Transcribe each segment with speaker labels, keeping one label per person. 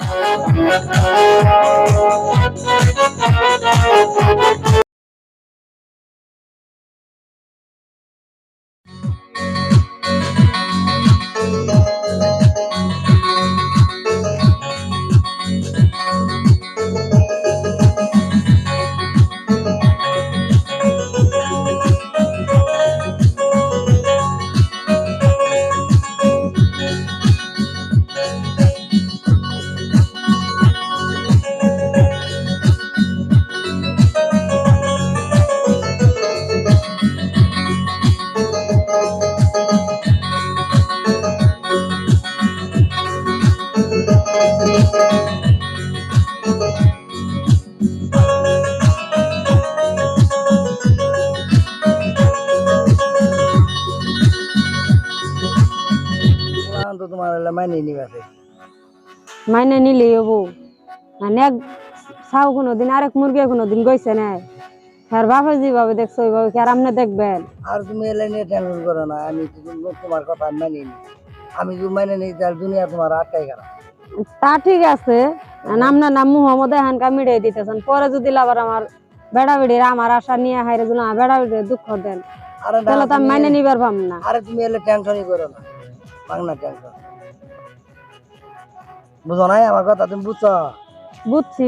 Speaker 1: Oh, oh, oh, মাইনে নিবাছে
Speaker 2: মাইনে নিলেই হব। মানে এক কোনোদিন আরেক মুরগি কোনোদিন গইছে না আর বাপে যেভাবে দেখছ ওইভাবে কি আর আপনি দেখবেন?
Speaker 1: আর তুমি এলে টেনশন করো না আমি তোমার কথা মাইনে নি আমি যদি মাইনে নিই তাহলে দুনিয়া তোমার আটকাই গেল।
Speaker 2: তা ঠিক আছে। আর আপনার নাম মোহাম্মদ এহানকা মিড়িয়ে দিতেছেন। পরে যদি আবার আমার বেড়া বেড়ির আমার আশা নিয়ে হাইরে বেড়া বেড়ির দুঃখ দেন
Speaker 1: আরে
Speaker 2: তাহলে তো আমি মাইনে নিবার পাম না।
Speaker 1: আরে তুমি এলে টেনশনই করো না। টেনশন। বুঝো নাই আমার কথা তুমি বুঝছ?
Speaker 2: বুঝছি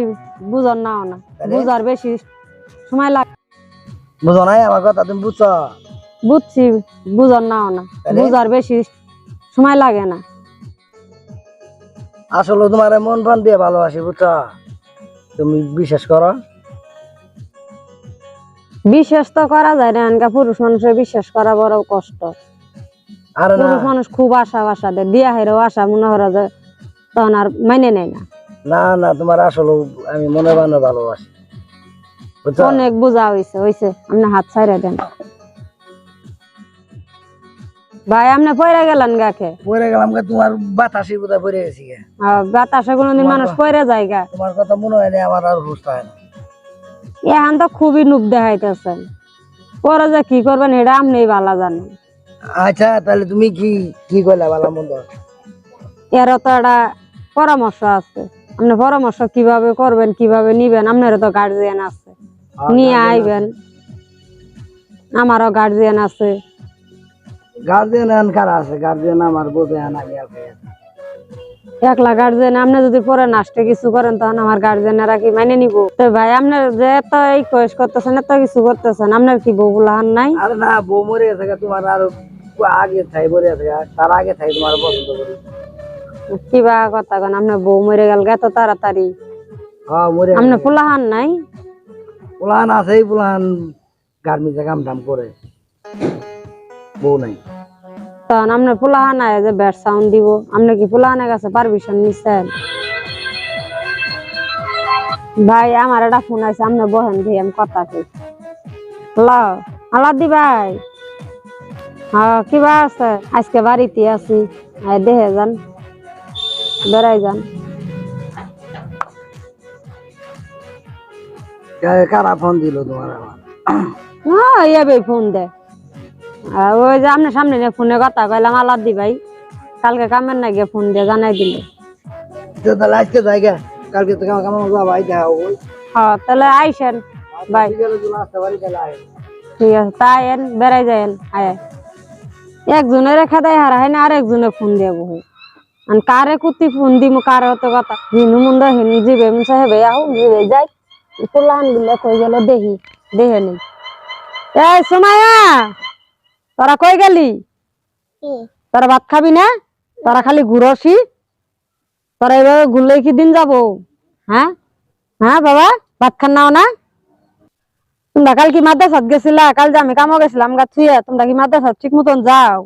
Speaker 2: বুঝর নাও না? বুঝার বেশি সময় লাগে।
Speaker 1: বুঝো নাই আমার কথা তুমি বুঝছ?
Speaker 2: বুঝছি বুঝর নাও না। বুঝার বেশি সময় লাগে না।
Speaker 1: আসলে তোমার মন প্রাণ দিয়ে ভালোবাসি বুঝছ? তুমি বিশ্বাস করো?
Speaker 2: বিশ্বাস তো করা যায় না এনকা পুরুষ মানুষের বিশ্বাস করা বড় কষ্ট।
Speaker 1: আরে না।
Speaker 2: পুরুষ মানুষ খুব আশা বাসা দেয় দিয়া হেরেও আশা মনে হরা যে তখন আর মাইনে নেয় না।
Speaker 1: না না তোমার আসলে আমি মনে প্রাণে ভালোবাসি।
Speaker 2: অনেক বোঝা হয়েছে হয়েছে আপনি হাত ছাইড়ে দেন। ভাই আপনি পয়রা গেলেন গাকে
Speaker 1: পড়ে গেলাম গে, তোমার বাতাসি বোধহয় পড়ে গেছি গে।
Speaker 2: বাতাসে কোনোদিন মানুষ পয়রা যায় গা।
Speaker 1: তোমার কথা মনে হয় না আমার আর হুশ হয় না।
Speaker 2: এখন তো খুবই নুপ দেখাইতেছেন। পরে যে কি করবেন এটা আপনি ভালো জানেন।
Speaker 1: আচ্ছা তাহলে তুমি কি কি করলে ভালো মন্দ?
Speaker 2: এরও তো একটা পরামর্শ আছে। আপনি পরামর্শ কীভাবে করবেন কীভাবে নিবেন? আপনারও তো গার্জিয়ান আছে। নিয়ে আইবেন। আমারও গার্জিয়ান আছে।
Speaker 1: গার্জিয়ান কারা আছে? গার্জিয়ান আমার বোঝে আন।
Speaker 2: একলা গার্জেন আপনি যদি পরে কিছু করেন তখন আমার গার্জেনেরা কি মানে নিব? তো ভাই আপনার যে এত এই কয়েস করতেছেন এত কিছু করতেছেন আপনার কি বউ নাই?
Speaker 1: আরে না বউ মরে গেছে তোমার আরও আগে থাই মরে গেছে তার আগে থাই তোমার পছন্দ করি
Speaker 2: কিবা কথা কেন আপনার বউ মরে গেল এত তাড়াতাড়ি।
Speaker 1: হ্যাঁ
Speaker 2: আপনার পোলাহান নাই?
Speaker 1: পুলান আছে পুলান গার্মিতে কাম টাম করে। বউ নাই।
Speaker 2: তখন আপনার পোলাহান আয় যে ব্যাট সাউন্ড দিব আপনি কি পোলাহানের কাছে পারমিশন নিচ্ছেন ভাই আমার একটা ফোন আছে আপনি বহেন দিয়ে আমি কথা কই। হ্যালো আলাদি ভাই। হ্যাঁ কিবা আছে? আজকে বাড়িতে আছি। দেখে যান। বেড়াই যান।
Speaker 1: কারা ফোন দিল তোমার
Speaker 2: হ্যাঁ এবে ফোন দে। আর ওই যে আপনার সামনে নিয়ে ফোনে কথা কইলাম আলাদি ভাই কালকে কামের না গিয়ে ফোন দিয়ে জানাই দিল।
Speaker 1: তো তাহলে আজকে জায়গা কালকে তো কেমন কেমন যাব আই দেখা
Speaker 2: হ্যাঁ তাহলে আইসেন
Speaker 1: আয়।
Speaker 2: ঠিক আছে তাই এন বেড়াই যায়েন আয়। একজনের রেখা দেয় হারা হয় না আর একজনে ফোন দিয়ে বহে। আর কারে কুতি ফোন দিম কারে হতো কথা? হিনু মুন্ডা হিনু জিবে মুসা হেবে আহু জিবে যাই। পোলাহানগুলো কই গেল দেখি দেখে নি এই সোমায়া তোরা কই গেলি? তোরা ভাত খাবি না? তোরা খালি ঘুরসি। তোরা এভাবে ঘুরলে কি দিন যাব? হ্যাঁ? হ্যাঁ বাবা ভাত খান নাও না? তোমরা কাল কি মাদ্রাসাত গেছিলা? কাল যে আমি কামো গেছিলাম গা থুয়ে তোমরা কি মাদ্রাসাত ঠিক মতন যাও?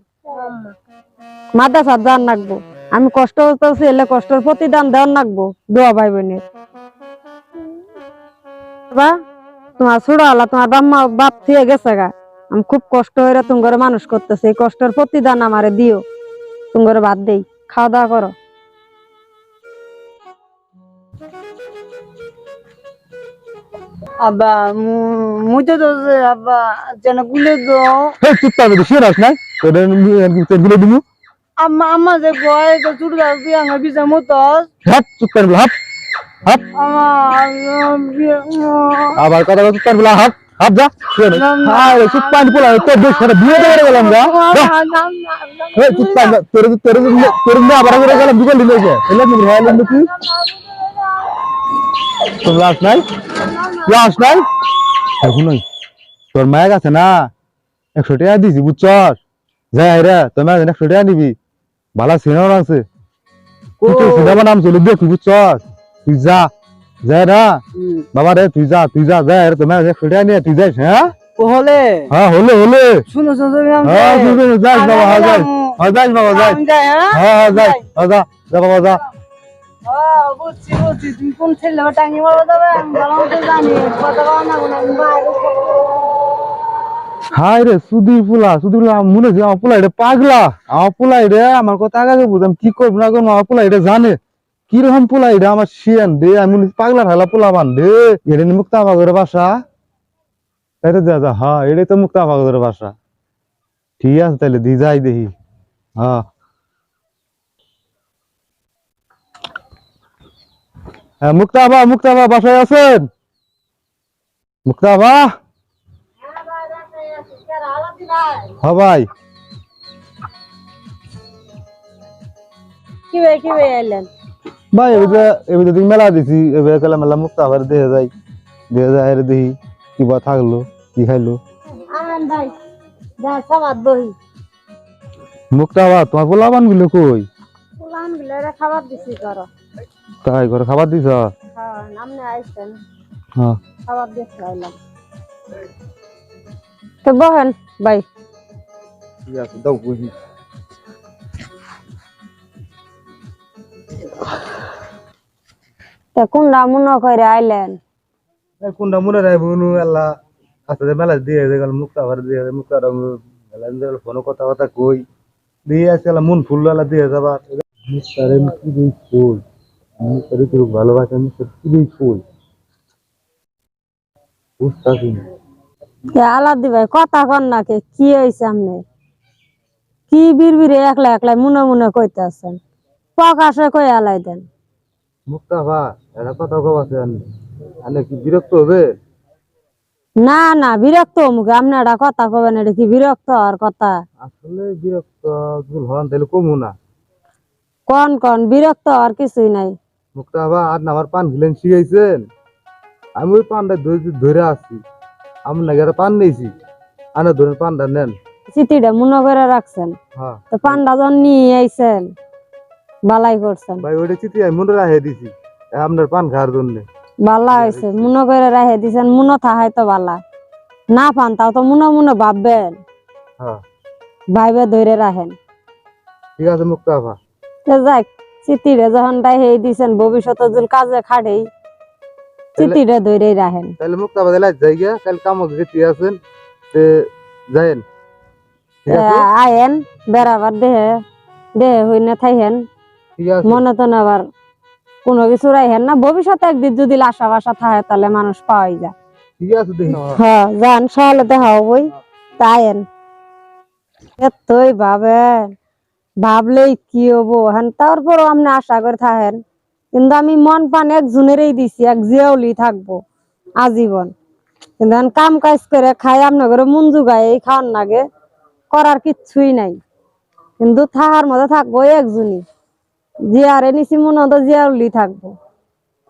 Speaker 2: মাদ্রাসাত যান লাগবো আমি কষ্ট করতেছি এলে কষ্টের প্রতিদান দেওয়ার লাগবো দোয়া ভাই বোনের বা তোমার ছোট হলা তোমার বাম্মা বাপ থুয়ে গেছে গা আমি খুব কষ্ট হয়ে তোমার মানুষ করতেছি এই কষ্টের প্রতিদান আমারে দিও তোমার বাদ দেই খাওয়া দাওয়া করো
Speaker 3: আব্বা মুইতে তো আব্বা যেন গুলে দাও
Speaker 4: এই চুপ তো শুয়ে রাখ নাই গুলে দিমু
Speaker 1: আম্মা আম্মা যে গয় তো চুড় দাও বিয়া না বিজা মতস।
Speaker 4: হাট চুপ করে হাট
Speaker 1: আমার
Speaker 4: আবার কথা চুপ করে বলা হাট হাট যা আরে চুপ পানি পোলা তোর দেশ করে বিয়ে করে গেলাম যা। যা। এই চুপ পানি তোর তোর তোর না আবার করে গেলাম বিকেল দিলে যে এলে তুমি কি নাই? নাই? এখন তোর মায়ের কাছে না একশো টাকা দিছি বুঝছস? যাই রে তোর মায়ের একশো টাকা নিবি ভালো সিনেমা আছে সিনেমা নাম চলে দেখি বুঝছস তুই যা যা না। বাবা রে তুই যা তুই যা যা রে তোমার টাকা নিয়ে তুই যাস হ্যাঁ
Speaker 1: হলে
Speaker 4: হ্যাঁ হলে হলে।
Speaker 1: শুনো শুনো
Speaker 4: হ্যাঁ তুই তুই যাস বাবা হ্যাঁ যাস হ্যাঁ যাস বাবা যাস
Speaker 1: যাই হ্যাঁ
Speaker 4: হ্যাঁ যাস হ্যাঁ যা যা বাবা যা।
Speaker 1: বুঝছি বুঝছি তুমি কোন ছেলে টাঙ্গি মারবা যাবে? আমি ভালো মতো জানি কথা না কোনো আমি
Speaker 4: হাই রে, সুধীর পুলা সুধীর পুলা মনে হচ্ছে আমার পুলা এটা পাগলা। আমার পুলা এটা, আমার কথা আগে বুঝলাম কি করব না করব, আমার পুলা জানে। কীরকম পোলা এটা? আমার শিয়ান দে, আমি পাগলা ঠালা পোলা বান দে। এটা মুক্তা বাগরের বাসা। যা যা হ্যাঁ এটাই তো মুক্তা বাগরের বাসা। ঠিক আছে তাহলে দি, যাই দেখি। হ্যাঁ মুক্তাবা মুক্তাবা বাসায় আছেন? মুক্তাবা হ্যাঁ ভাই।
Speaker 2: কি ভাই কি ভাই আইলেন?
Speaker 4: ভাই এবার এবার দিন মেলা দিছি এবার কালে মেলা মুক্তাবার দেখে যাই দেখে যায় আর দেখি কিবা থাকল কি খাইলো?
Speaker 2: আমেন ভাই যা খাবার দহি।
Speaker 4: মুক্তাবা তোমার পোলাবানগুলো কই?
Speaker 2: পুলানগুলো খাবার দিছি করো
Speaker 4: তাই করে খাবার দিছ?
Speaker 2: হ্যাঁ আপনি আইছেন।
Speaker 4: হ্যাঁ।
Speaker 2: খাবার দিয়ে খাইলাম তো বহেন ভাই।
Speaker 4: ঠিক আছে দাও বুঝি
Speaker 2: তা কোনটা মনে করে আইলেন
Speaker 4: কোনটা মনে রাখব নু আল্লাহ আস্তে মেলা দিয়ে গেল মুক্তাবার দিয়ে মুক্তার মেলা ফোন কথা কথা কই দিয়ে আল্লাহ মন ফুল আল্লাহ দিয়ে যাবার কি দিই ফুল মুক্তারে তোর ভালোবাসা মুক্তার কি দিই ফুল বুঝতাছি না
Speaker 2: আলাদি ভাই কথা কন না কে কি হয়েছে আপনি কি বিড়বিড়ে একলা একলা মনে মনে কইতে আছেন প্রকাশে কই আলাই দেন?
Speaker 4: মুক্তা ভা এটা কথা কব আছে আনে কি বিরক্ত হবে?
Speaker 2: না না বিরক্ত মুখে। আপনি একটা কথা কবেন এটা কি বিরক্ত আর কথা?
Speaker 4: আসলে বিরক্ত ভুল হন তাহলে কমু না।
Speaker 2: কন কন? বিরক্ত আর কিছুই নাই।
Speaker 4: মুক্তা ভা আর আমার পান গিলেন শিখাইছেন। আমি ওই পানটা ধরে ধরে আসছি আমি নাকি পান নিয়েছি। আনে ধরে পানটা নেন।
Speaker 2: চিঠিটা মনে করে রাখছেন।
Speaker 4: হ্যাঁ।
Speaker 2: তো পান্ডা যখন নিয়ে আইছেন বালাই করছেন।
Speaker 4: ভাই ওইটা চিঠি আমি মনে রাখে দিছি আপনার পান খাওয়ার জন্য।
Speaker 2: বালা হয়েছে মনে করে রাখে দিছেন মনে তো বালা। না পান তাও তো মনে মনে ভাববেন।
Speaker 4: হ্যাঁ।
Speaker 2: ভাইবে ধরে রাখেন।
Speaker 4: ঠিক আছে মুক্তা
Speaker 2: যাক চিঠিরে যখন তাই হেই দিছেন ভবিষ্যতে যদি কাজে খাটেই। চিঠিরে ধরেই রাখেন।
Speaker 4: তাহলে মুক্তা যাই গিয়া কাল কাম গেছি আছেন যাইন
Speaker 2: আয়েন বেড়াবার দেহে দেহে হই না থাইহেন মনে তো না আবার কোনো কিছু রাইহেন না। ভবিষ্যতে একদিন যদি আশা বাসা থাকে তাহলে মানুষ পাওয়াই যায়। হ্যাঁ যান সহলে দেখা হবই। তাইন এতই ভাবেন ভাবলেই কি হব? হ্যাঁ তারপরও আপনি আশা করে থাকেন। কিন্তু আমি মন পান এক জুনেরই দিছি এক জিয়াউলি থাকব আজীবন। কিন্তু কাম কাজ করে খাই আপনার ঘরে মন জুগায় এই খাওয়ার নাগে। করার কিচ্ছুই নাই। কিন্তু থাকার মধ্যে থাকব একজনই। জিয়ারে নিছি মনে হতো জিয়াউলি থাকব।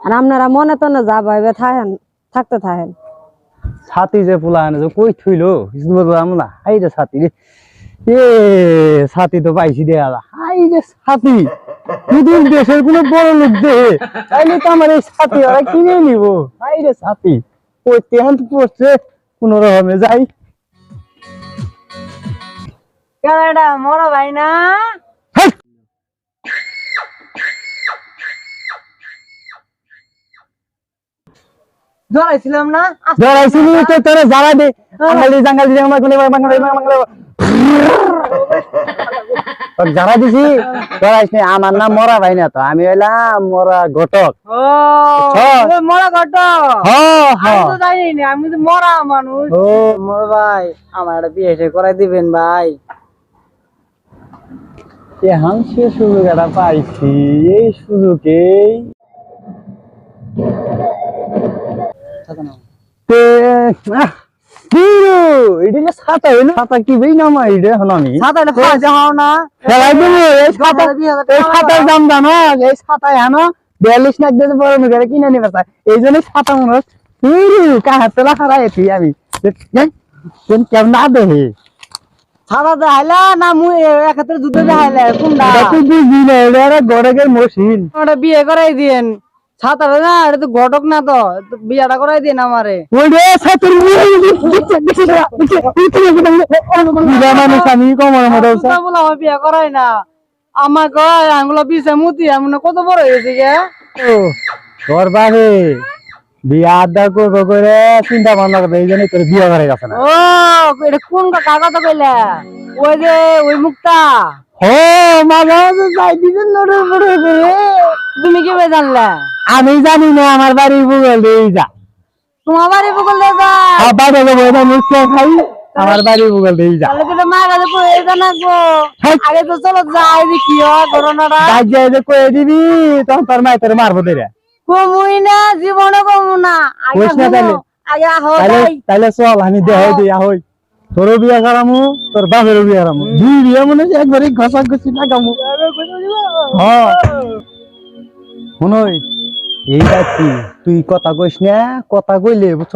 Speaker 2: আর আপনারা মনে তো না যা ভাইবে থাকেন থাকতে থাকেন
Speaker 1: ছাতি যে পোলা আনে যে কই থইলো? কিছু বললাম না। হাই রে ছাতি রে। এ, ছাতি তো পাইছি দে আলা। হাই রে ছাতি। দুদিন দেশের কোনো বড় লোক দে তাইলে তো আমার এই ছাতি ওরা কিনে নিব? হাই রে ছাতি। ওই তেহান্ত পড়ছে কোনো রকমে যাই। কেডা মরা ভাই না? জড়াইছিলাম না? জড়াইছিলি তো তোরে জানা দে। আঙ্গালি জাঙ্গালি জাঙ্গালি কোনে বাংলা বাংলা তোর যারা দিছি। জড়াইছ নি আমার নাম মরা ভাই না তো আমি হইলাম মরা ঘটক।
Speaker 3: ও মরা ঘট
Speaker 1: হ্যাঁ
Speaker 3: আমি তো জানি না আমি তো মরা মানুষ।
Speaker 1: ও। মোর ভাই আমার একটা বিয়ে করাই দিবেন ভাই। এখন সে সুযোগ একটা পাইছি এই সুযোগেই। কি গো, এটা ছাতা হইল ছাতা কি বেই নামা এটা এখন আমি।
Speaker 3: ছাতা না।
Speaker 1: খেলাই দেবো এই ছাতা এই ছাতার দাম জানো এই ছাতায় হানো বিয়াল্লিশ লাখ দিয়ে বড় মুখে কিনে নিবে চাই এই জন্য ছাতা মনে হচ্ছে তোলা খারাপ আমি। কেমন না দেহে
Speaker 3: ছাতা দেখাইলা না মুই এক হাতের দুধে দেখাইলে? কোনটা?
Speaker 1: এটা তুই বুঝবি না এটা গড়ের মশিন
Speaker 3: ওটা বিয়ে করাই দিয়েন। ছাতাটা না এটা তো ঘটক না তো তো বিয়েটা করাই দিন আমারে।
Speaker 1: ওরে ছাতুর আমি কমার মতো
Speaker 3: বলে আমার বিয়ে করাই না। আমার কয় আঙ্গুলো পিছে মুতি আমি কত বড় হয়েছে গে।
Speaker 1: তোর বাহে করে চিন্তা এই করে
Speaker 3: কোন ওই
Speaker 1: মাঝে যাই
Speaker 3: তুমি কি ভাবে জানলে
Speaker 1: আমি জানি না আমার বাড়ি ভূগোল দিয়ে যা
Speaker 3: তোমার বাড়ি বকল দে যা
Speaker 1: খাই আমার বাড়ি ভূগোল দিয়ে যা
Speaker 3: আগে তো চলো যাই দেখি
Speaker 1: দিবি তোর মাই মারবো দেরে
Speaker 3: কমুই না জীবনে কমু না। আগে
Speaker 1: না। তাহলে চল আমি দেখাই দিই হই তোরও বিয়া করামু তোর বাপেরও বিয়া করামু দুই বিয়া মনে হচ্ছে একবারে ঘষা ঘষি হ্যাঁ শুনই এই বাচ্চি তুই কথা কইস না? কথা কইলে বুঝছ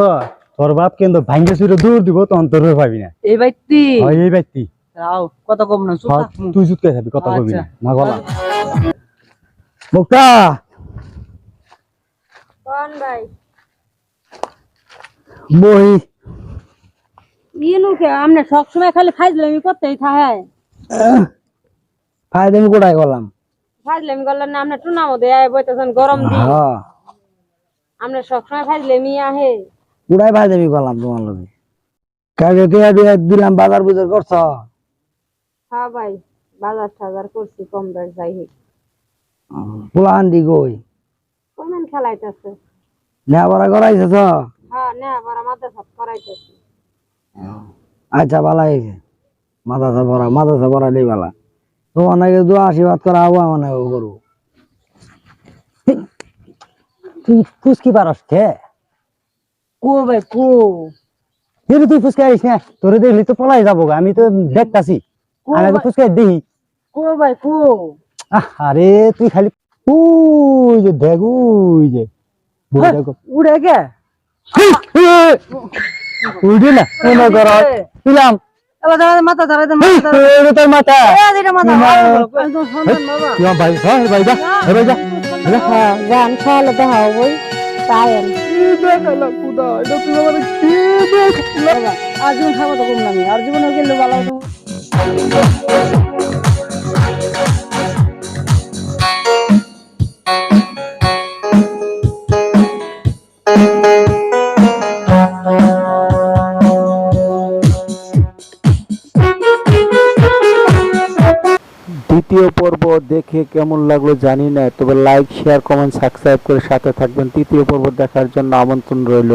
Speaker 1: তোর বাপ কিন্তু ভাঙ্গে চুরে দূর দিব তখন তোর পাবি না।
Speaker 3: এই বাইতি
Speaker 1: এই বাচ্চি
Speaker 3: আও কম না
Speaker 1: তুই জুতকে খাবি কথা কবি না।
Speaker 3: আচ্ছা।
Speaker 1: গলা মুক্তা!
Speaker 2: কোন ভাই।
Speaker 1: বই।
Speaker 2: ইনু কে আমনে সবসময় খালি ফাইজলামি করতেই থাকে
Speaker 3: আমি কোটাই করলাম?
Speaker 2: ফাইজলামি করলেন না আমনে টুনা মধ্যে আয় বইতেছেন গরম দিন।
Speaker 3: হ্যাঁ
Speaker 2: আমনে সবসময় ফাইজলামি আহে।
Speaker 3: কোটাই আমি করলাম তোমার লোকে কাকে টিয়া দিয়ে দিলাম বাজার বুজার করছ?
Speaker 2: হ্যাঁ ভাই বাজার টাজার করছি কম বেশ যাই হোক।
Speaker 3: পোলা আন্ডি কই?
Speaker 2: কোন খেলাইতেছে?
Speaker 3: নেওয়া করাইছে তো?
Speaker 2: হ্যাঁ না আবার আমাদের সব করাইতেছে।
Speaker 3: আচ্ছা ভালো হয়েছে। মাথা ভরা মাথা ভরা নেই ভালা। তোমার নাকি দু আশীর্বাদ করা হব আমার নাকি করব
Speaker 1: তুই ফুসকি পারস কে?
Speaker 3: কো ভাই কো?
Speaker 1: কিন্তু তুই ফুসকে আইস না তোরে দেখলি তো পলাই যাব গা, আমি তো দেখতাছি। আমি ফুসকে দেখি।
Speaker 3: কো ভাই কো?
Speaker 1: আরে তুই খালি উই যে দেখ উই যে দেখো।
Speaker 3: উড়ে কে
Speaker 1: উঠি না মনে কর দিলাম
Speaker 3: মাথা ধরে
Speaker 1: তোর মাথা। ভাই হ্যাঁ ভাই যা ভাই যা।
Speaker 2: হ্যাঁ গান খাওয়ালে তো হাও বই আর
Speaker 3: আর জীবন খাব তো কম নামি আর জীবনে গেলে ভালো
Speaker 5: দেখে কেমন লাগল জানি না, তবে লাইক শেয়ার কমেন্ট সাবস্ক্রাইব করে সাথে থাকবেন। তৃতীয় পর্ব দেখার জন্য আমন্ত্রণ রইল।